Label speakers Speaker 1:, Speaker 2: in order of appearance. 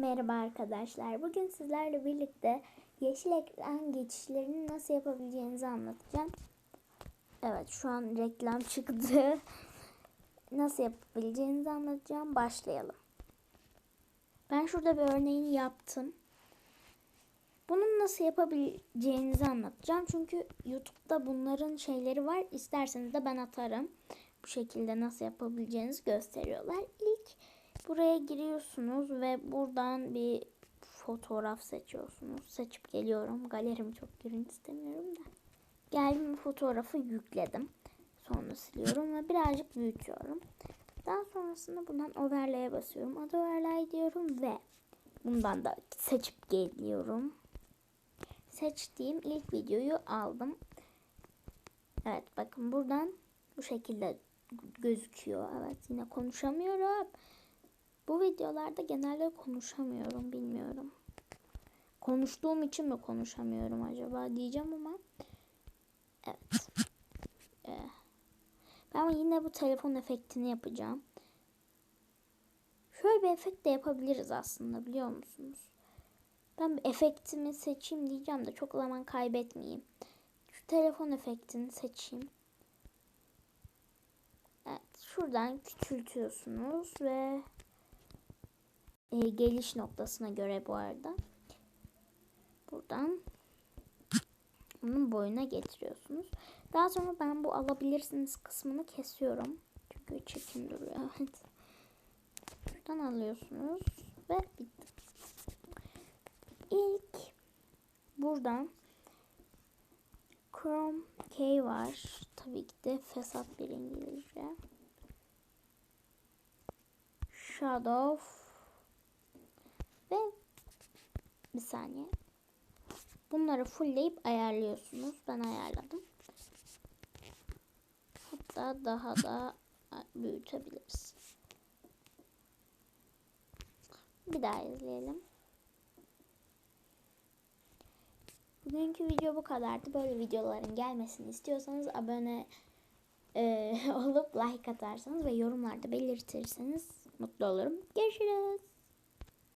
Speaker 1: Merhaba arkadaşlar. Bugün sizlerle birlikte yeşil ekran geçişlerini nasıl yapabileceğinizi anlatacağım. Evet şu an reklam çıktı. Nasıl yapabileceğinizi anlatacağım. Başlayalım. Ben şurada bir örneğini yaptım. Bunun nasıl yapabileceğinizi anlatacağım. Çünkü YouTube'da bunların şeyleri var. İsterseniz de ben atarım. Bu şekilde nasıl yapabileceğinizi gösteriyorlar. Buraya giriyorsunuz ve buradan bir fotoğraf seçiyorsunuz. Seçip geliyorum. Galerimi çok görüntü istemiyorum da. Geldim fotoğrafı yükledim. Sonra siliyorum ve birazcık büyütüyorum. Daha sonrasında buradan overlay'e basıyorum. Adı overlay diyorum ve bundan da seçip geliyorum. Seçtiğim ilk videoyu aldım. Evet bakın buradan bu şekilde gözüküyor. Evet yine konuşamıyorum. Bu videolarda genelde konuşamıyorum bilmiyorum. Konuştuğum için mi konuşamıyorum acaba diyeceğim ama evet. Ee, ben yine bu telefon efektini yapacağım. Şöyle bir efekt de yapabiliriz aslında biliyor musunuz? Ben bir efektimi seçeyim diyeceğim de çok zaman kaybetmeyeyim. Şu telefon efektini seçeyim. Evet, şuradan küçültüyorsunuz ve e, geliş noktasına göre bu arada buradan bunun boyuna getiriyorsunuz. Daha sonra ben bu alabilirsiniz kısmını kesiyorum. Çünkü çekim duruyor. Evet. Buradan alıyorsunuz ve bitti. İlk buradan Chrome K var. Tabii ki de fesat bir İngilizce. Shadow ve bir saniye. Bunları fullleyip ayarlıyorsunuz. Ben ayarladım. Hatta daha da büyütebiliriz. Bir daha izleyelim. Bugünkü video bu kadardı. Böyle videoların gelmesini istiyorsanız abone e, olup like atarsanız ve yorumlarda belirtirseniz mutlu olurum. Görüşürüz.